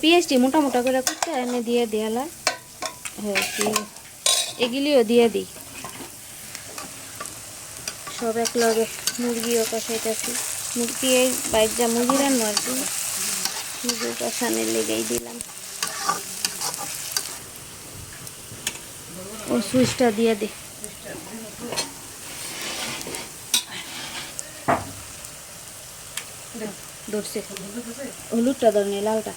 পেঁয়াজটি মোটা মোটা করে করতে এনে দিয়ে দেয়ালা হ্যাঁ এগুলিও দিয়ে দিই। সব এক লগে মুরগিও কষাইতেছি। বাইর যা মুরগি রান্না আর কি। কষানের লেগেই দিলাম। ও সুইচটা দিয়ে দে। ধরছে। হলুদটা ধরনি লালটা।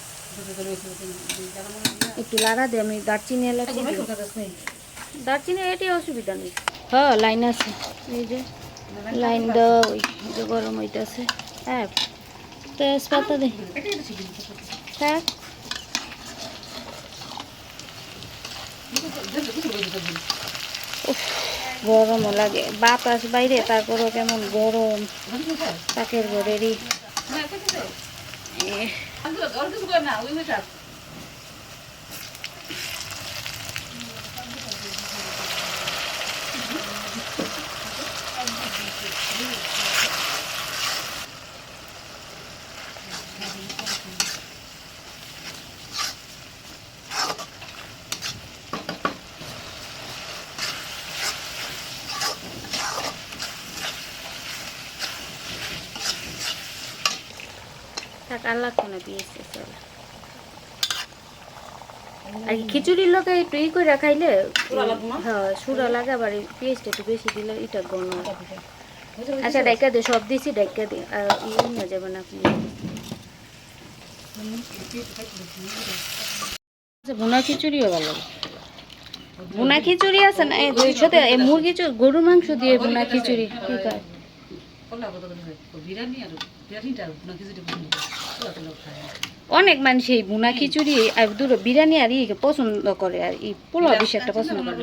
একটু লাড়া দে আমি দারচিনি দারচিনি এটি অসুবিধা নেই। হ্যাঁ লাইন আছে। এই যে লাইন দাও ওই যে গরম হইতেছে হ্যাঁ তেজপাতা দে। হ্যাঁ। গরমও লাগে। বাতাস বাইরে তারপরেও কেমন গরম। তাকের ঘরেরই এ, থাক আর লাগতো না আর খিচুড়ির লোকে একটু ই করে খাইলে হ্যাঁ সুরা লাগে আবার পেঁয়াজটা একটু বেশি দিলে এটা গণ আচ্ছা ডাইকা দে সব দিছি ডাইকা দে আর ইয়ে নিয়ে যাবেন আপনি। আচ্ছা ভুনা খিচুড়িও ভালো লাগে। ভুনা খিচুড়ি আছে না? এই দুই এই মুরগি মাংস দিয়ে ভুনা খিচুড়ি কি কয়? অনেক মানুষ এই ভুনা খিচুড়ি আর দূর বিরিয়ানি আর ই পছন্দ করে আর এই পোলাও বেশি একটা পছন্দ করে।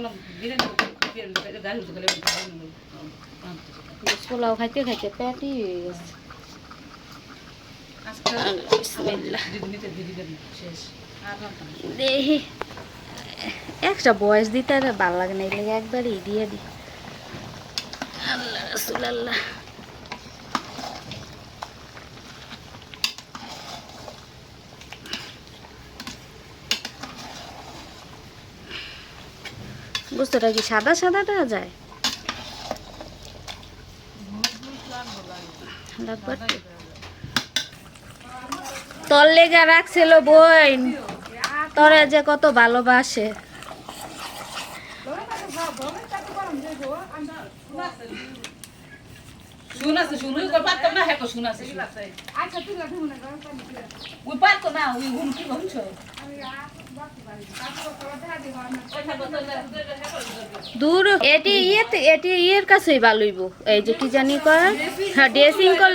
পোলাও খাইতে খাইতে হয়ে দেখি একটা বয়স দিতে আর ভালো লাগে না এগুলো একবারই দিয়ে দি। আল্লাহ রসুল আল্লাহ বুঝতে কি সাদা সাদাটা যায়। তোর লেগা রাখছিল বোন তোরে যে কত ভালোবাসে। শুন কই পারতাম না হুন কি দূর, এটি ইয়েতে, এটি ইয়ের কাছেই বালুইব। এই যে কি জানি কয়? হ্যাঁ ড্রেসিং কল